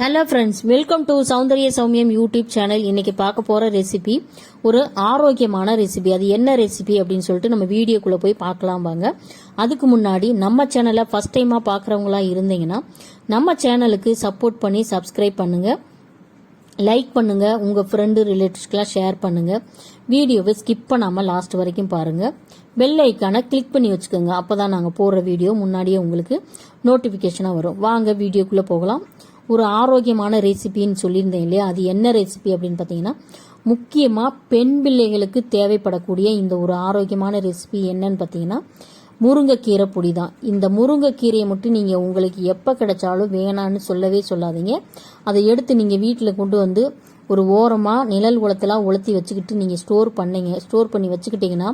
Hello friends welcome to Soundarya சௌமியம் YouTube channel இன்னைக்கு பார்க்க போகிற ரெசிபி ஒரு ஆரோக்கியமான ரெசிபி அது என்ன ரெசிபி அப்படின்னு சொல்லிட்டு நம்ம வீடியோக்குள்ளே போய் பார்க்கலாம் வாங்க. அதுக்கு முன்னாடி நம்ம சேனலை ஃபஸ்ட் டைமாக பார்க்குறவங்களா இருந்தீங்கன்னா நம்ம சேனலுக்கு சப்போர்ட் பண்ணி சப்ஸ்கிரைப் பண்ணுங்கள் லைக் பண்ணுங்கள் உங்கள் ஃப்ரெண்டு ரிலேட்டிவ்ஸ்க்கெலாம் ஷேர் பண்ணுங்கள் வீடியோவை ஸ்கிப் பண்ணாமல் லாஸ்ட் வரைக்கும் பாருங்கள் பெல் ஐக்கானை கிளிக் பண்ணி வச்சுக்கோங்க. அப்போ தான் நாங்கள் போடுற வீடியோ முன்னாடியே உங்களுக்கு நோட்டிஃபிகேஷனாக வரும். வாங்க வீடியோக்குள்ளே போகலாம். ஒரு ஆரோக்கியமான ரெசிபின்னு சொல்லியிருந்தேன் இல்லையா? அது என்ன ரெசிபி அப்படின்னு பார்த்தீங்கன்னா முக்கியமாக பெண் பிள்ளைகளுக்கு தேவைப்படக்கூடிய இந்த ஒரு ஆரோக்கியமான ரெசிபி என்னன்னு பார்த்தீங்கன்னா முருங்கைக்கீரை பொடி தான் இந்த முருங்கைக்கீரையை மட்டும் நீங்கள் உங்களுக்கு எப்போ கிடைச்சாலும் வேணான்னு சொல்லவே சொல்லாதீங்க. அதை எடுத்து நீங்கள் வீட்டில் கொண்டு வந்து ஒரு ஓரமாக நிழல் உலத்தெல்லாம் உலர்த்தி வச்சுக்கிட்டு நீங்கள் ஸ்டோர் பண்ணிங்க. ஸ்டோர் பண்ணி வச்சுக்கிட்டிங்கன்னா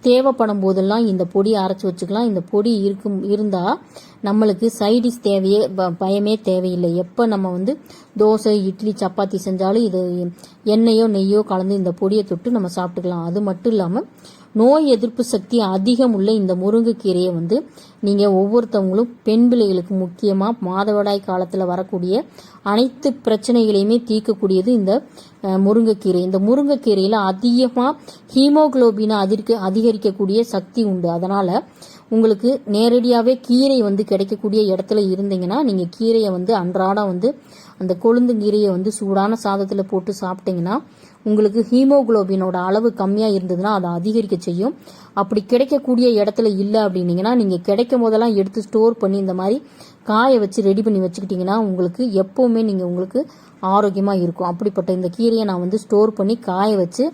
தேவைப்படும் போதெல்லாம் இந்த பொடியை அரைச்சி வச்சுக்கலாம். இந்த பொடி இருக்கும் இருந்தால் நம்மளுக்கு சைடிஷ் தேவையே ப- பயமே தேவையில்லை. எப்போ நம்ம வந்து தோசை இட்லி சப்பாத்தி செஞ்சாலும் இது எண்ணெயோ நெய்யோ கலந்து இந்த பொடியை தொட்டு நம்ம சாப்பிட்டுக்கலாம். அது மட்டும் இல்லாமல் நோய் எதிர்ப்பு சக்தி அதிகம் உள்ள இந்த முருங்கைக்கீரையை வந்து நீங்கள் ஒவ்வொருத்தவங்களும் பெண் பிள்ளைகளுக்கு முக்கியமாக மாதவிடாய் காலத்தில் வரக்கூடிய அனைத்து பிரச்சனைகளையுமே தீர்க்கக்கூடியது இந்த முருங்கைக்கீரை இந்த முருங்கைக்கீரையில் அதிகமாக ஹீமோகுளோபினை அதிர்க்க அதிகரிக்கக்கூடிய சக்தி உண்டு. அதனால் உங்களுக்கு நேரடியாகவே கீரை வந்து கிடைக்கக்கூடிய இடத்துல இருந்தீங்கன்னா நீங்கள் கீரையை வந்து அன்றாடம் வந்து அந்த கொழுந்து கீரையை வந்து சூடான சாதத்தில் போட்டு சாப்பிட்டீங்கன்னா உங்களுக்கு ஹீமோகுளோபினோட அளவு கம்மியாக இருந்ததுன்னா அதை அதிகரிக்க செய்யும். அப்படி கிடைக்கக்கூடிய இடத்துல இல்லை அப்படின்னீங்கன்னா நீங்கள் கிடைக்கும் போதெல்லாம் எடுத்து ஸ்டோர் பண்ணி இந்த மாதிரி காய வச்சு ரெடி பண்ணி வச்சுக்கிட்டிங்கன்னா உங்களுக்கு எப்போவுமே நீங்கள் உங்களுக்கு ஆரோக்கியமாக இருக்கும். அப்படிப்பட்ட இந்த கீரையை நான் வந்து ஸ்டோர் பண்ணி காய வச்சு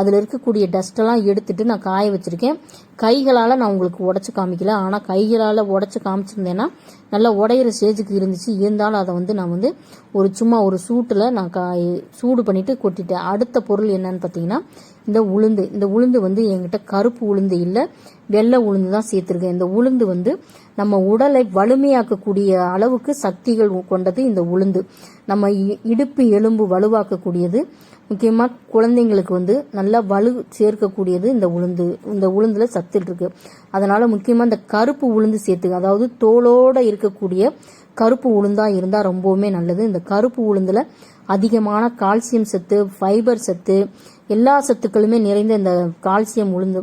அதில் இருக்கக்கூடிய டஸ்ட்டெல்லாம் எடுத்துட்டு நான் காய வச்சுருக்கேன். கைகளால் நான் உங்களுக்கு உடச்சி காமிக்கல. ஆனால் கைகளால் உடச்சி காமிச்சிருந்தேன்னா நல்லா உடையிற ஸ்டேஜுக்கு இருந்துச்சு. இருந்தாலும் அதை வந்து நான் வந்து ஒரு சும்மா ஒரு சூட்டில் நான் காய் சூடு பண்ணிவிட்டு கொட்டிட்டேன். அடுத்து பொருள் என்னன்னு பார்த்தீங்கன்னா இந்த உளுந்து. இந்த உளுந்து வந்து என்கிட்ட கருப்பு உளுந்து இல்லை வெள்ளை உளுந்து தான் சேர்த்துருக்கேன். இந்த உளுந்து வந்து நம்ம உடலை வலிமையாக்கக்கூடிய அளவுக்கு சக்திகள் கொண்டது இந்த உளுந்து. நம்ம இ- இடுப்பு எலும்பு வலுவாக்கக்கூடியது. முக்கியமாக குழந்தைங்களுக்கு வந்து நல்லா வலு சேர்க்கக்கூடியது இந்த உளுந்து. இந்த உளுந்துல சத்து இருக்கு அதனால முக்கியமாக இந்த கருப்பு உளுந்து சேர்த்துக்க அதாவது தோலோட இருக்கக்கூடிய கருப்பு உளுந்தா இருந்தால் ரொம்பவுமே நல்லது. இந்த கருப்பு உளுந்துல அதிகமான கால்சியம் சத்து ஃபைபர் சத்து எல்லா சத்துக்களுமே நிறைந்த இந்த கால்சியம் உளுந்து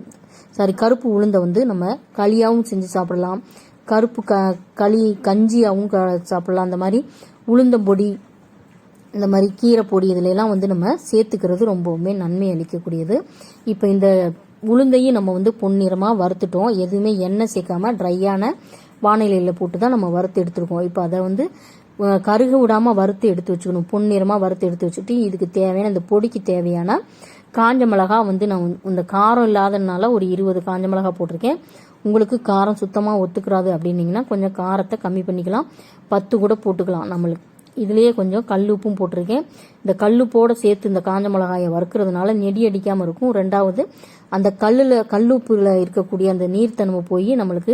சாரி கருப்பு உளுந்தை வந்து நம்ம களியாகவும் செஞ்சு சாப்பிடலாம். கருப்பு க களி கஞ்சியாகவும் க- சாப்பிடலாம். அந்த மாதிரி உளுந்தம்பொடி இந்த மாதிரி கீரை பொடி இதிலெல்லாம் வந்து நம்ம சேர்த்துக்கிறது ரொம்பவுமே நன்மை அளிக்கக்கூடியது. இப்போ இந்த உளுந்தையும் நம்ம வந்து பொன்னிறமாக வறுத்துட்டோம். எதுவுமே எண்ணெய் சேர்க்காம ட்ரையான வானிலையில் போட்டு தான் நம்ம வறுத்து எடுத்துருக்கோம். இப்போ அதை வந்து கருக விடாமல் வறுத்து எடுத்து வச்சுக்கணும். பொன்னிறமாக வறுத்து எடுத்து வச்சுட்டு இதுக்கு தேவையான இந்த பொடிக்கு தேவையான காஞ்ச மிளகா வந்து நான் இந்த காரம் இல்லாதனால ஒரு இருபது காஞ்ச மிளகா போட்டிருக்கேன். உங்களுக்கு காரம் சுத்தமாக ஒத்துக்கிறாது அப்படின்னீங்கன்னா கொஞ்சம் காரத்தை கம்மி பண்ணிக்கலாம். பத்து கூட போட்டுக்கலாம் நம்மளுக்கு. இதுலேயே கொஞ்சம் கல் உப்பும் போட்டிருக்கேன். இந்த கல்லுப்போடு சேர்த்து இந்த காஞ்ச மிளகாயை வறுக்கிறதுனால நெடி அடிக்காமல் இருக்கும். ரெண்டாவது அந்த கல்லில் கல்லுப்பில் இருக்கக்கூடிய அந்த நீர்த்தன்மை போய் நம்மளுக்கு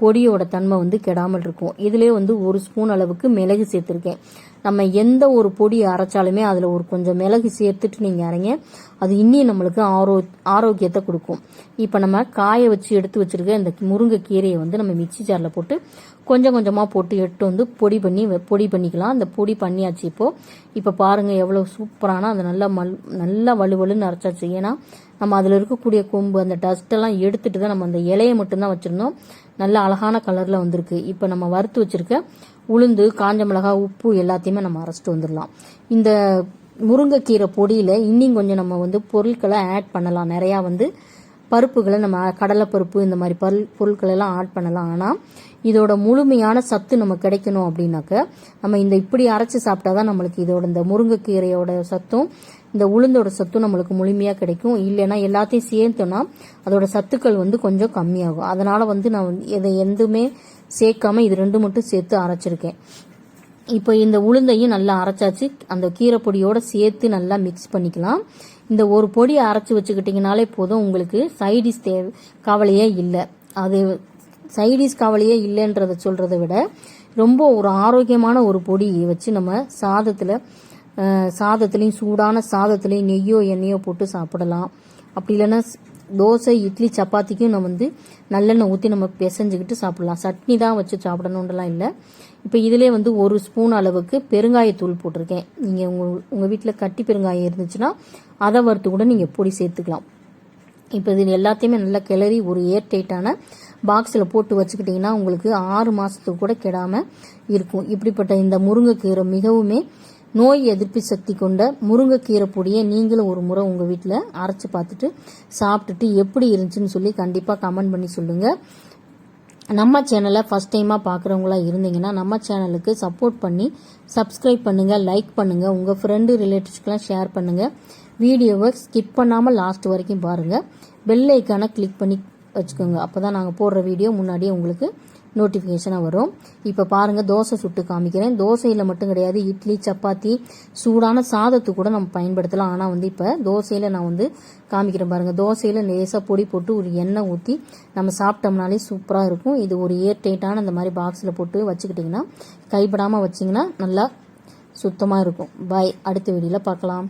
பொடியோட தன்மை வந்து கெடாமல் இருக்கும். இதிலே வந்து ஒரு ஸ்பூன் அளவுக்கு மிளகு சேர்த்துருக்கேன். நம்ம எந்த ஒரு பொடி அரைச்சாலுமே அதில் ஒரு கொஞ்சம் மிளகு சேர்த்துட்டு நீங்கள் அரைங்க. அது இன்னும் நம்மளுக்கு ஆரோ ஆரோக்கியத்தை கொடுக்கும். இப்போ நம்ம காய வச்சு எடுத்து வச்சிருக்க இந்த முருங்கை கீரையை வந்து நம்ம மிக்ஸி ஜாரில் போட்டு கொஞ்சம் கொஞ்சமாக போட்டு எடுத்து வந்து பொடி பண்ணி பொடி பண்ணிக்கலாம். அந்த பொடி பண்ணியாச்சு இப்போது இப்போ பாருங்கள் எவ்வளோ சூப்பரான அந்த நல்லா மல் நல்லா வலுவலுன்னு அரைச்சாச்சு. ஏன்னா நம்ம அதில் இருக்கக்கூடிய கொம்பு அந்த டஸ்ட்டெல்லாம் எடுத்துகிட்டு எடுத்துட்டு தான் நம்ம அந்த இலையை மட்டும்தான் வச்சிருந்தோம். நல்ல அழகான கலரில் வந்திருக்கு. இப்போ நம்ம வறுத்து வச்சுருக்க உளுந்து காஞ்ச மிளகா உப்பு எல்லாத்தையுமே நம்ம அரைச்சிட்டு வந்துடலாம். இந்த முருங்கைக்கீரை பொடியில் இன்னும் கொஞ்சம் நம்ம வந்து பொருட்களை ஆட் பண்ணலாம். நிறையா வந்து பருப்புகளை நம்ம கடலைப்பருப்பு இந்த மாதிரி பல் பொருட்களெல்லாம் ஆட் பண்ணலாம். ஆனால் இதோட முழுமையான சத்து நம்ம கிடைக்கணும் அப்படின்னாக்க நம்ம இந்த இப்படி அரைச்சி சாப்பிட்டா தான் நம்மளுக்கு இதோட இந்த முருங்கைக்கீரையோட சத்தும் இந்த உளுந்தோட சத்தும் நம்மளுக்கு முழுமையாக கிடைக்கும். இல்லைன்னா எல்லாத்தையும் சேர்த்தோன்னா அதோட சத்துக்கள் வந்து கொஞ்சம் கம்மியாகும். அதனால் வந்து நான் வந்து இதை எதுவுமே சேர்க்காம இது ரெண்டு மட்டும் சேர்த்து அரைச்சிருக்கேன். இப்போ இந்த உளுந்தையும் நல்லா அரைச்சாச்சு. அந்த கீரை பொடியோட சேர்த்து நல்லா மிக்ஸ் பண்ணிக்கலாம். இந்த ஒரு பொடி அரைச்சி வச்சுக்கிட்டிங்கனாலே போதும். உங்களுக்கு சைடிஷ் தேவை கவலையே இல்லை. அது சைடிஷ் கவலையே இல்லைன்றத சொல்கிறத விட ரொம்ப ஒரு ஆரோக்கியமான ஒரு பொடி வச்சு நம்ம சாதத்தில் சாதத்துலேயும் சூடான சாதத்துலேயும் நெய்யோ எண்ணெயோ போட்டு சாப்பிடலாம். அப்படி இல்லைன்னா தோசை இட்லி சப்பாத்திக்கும் நம்ம வந்து நல்லெண்ணெய் ஊற்றி நம்ம பிசைஞ்சுக்கிட்டு சாப்பிடலாம். சட்னி தான் வச்சு சாப்பிடணுன்றலாம் இல்லை. இப்போ இதிலே வந்து ஒரு ஸ்பூன் அளவுக்கு பெருங்காயத்தூள் போட்டிருக்கேன். நீங்கள் உங்கள் உங்கள் வீட்டில் கட்டி பெருங்காயம் இருந்துச்சுன்னா அதை வறுத்து கூட நீங்கள் பொடி சேர்த்துக்கலாம். இப்போ இது எல்லாத்தையுமே நல்லா கிளறி ஒரு ஏர் டைட்டான பாக்ஸில் போட்டு வச்சுக்கிட்டிங்கன்னா உங்களுக்கு ஆறு மாதத்துக்கு கூட கெடாமல் இருக்கும். இப்படிப்பட்ட இந்த முருங்கைக்கீரை மிகவுமே நோய் எதிர்ப்பு சக்தி கொண்ட முருங்கைக்கீரை பொடியை நீங்களும் ஒரு முறை உங்கள் வீட்டில் அரைச்சி பார்த்துட்டு சாப்பிட்டுட்டு எப்படி இருந்துச்சுன்னு சொல்லி கண்டிப்பாக கமெண்ட் பண்ணி சொல்லுங்கள் நம்ம சேனலை ஃபஸ்ட் டைமாக பார்க்குறவங்களா இருந்தீங்கன்னா நம்ம சேனலுக்கு சப்போர்ட் பண்ணி சப்ஸ்கிரைப் பண்ணுங்கள் லைக் பண்ணுங்கள் உங்கள் ஃப்ரெண்டு ரிலேட்டிவ்ஸ்க்கெலாம் ஷேர் பண்ணுங்கள் வீடியோவை ஸ்கிப் பண்ணாமல் லாஸ்ட் வரைக்கும் பாருங்கள் பெல் ஐக்கானை கிளிக் பண்ணி வச்சுக்கோங்க. அப்போ தான் நாங்கள் போடுற வீடியோ முன்னாடியே உங்களுக்கு நோட்டிஃபிகேஷனாக வரும். இப்போ பாருங்கள் தோசை சுட்டு காமிக்கிறேன். தோசையில் மட்டும் கிடையாது இட்லி சப்பாத்தி சூடான சாதத்துக்கு கூட நம்ம பயன்படுத்தலாம். ஆனால் வந்து இப்போ தோசையில் நான் வந்து காமிக்கிறேன் பாருங்கள் தோசையில் லேசாக பொடி போட்டு ஒரு எண்ணெய் ஊற்றி நம்ம சாப்பிட்டோம்னாலே சூப்பராக இருக்கும். இது ஒரு ஏர்டைட்டான அந்த மாதிரி பாக்ஸில் போட்டு வச்சுக்கிட்டிங்கன்னா கைப்படாமல் வச்சிங்கன்னா நல்லா சுத்தமாக இருக்கும். பாய் அடுத்த வீடியோவில் பார்க்கலாம்.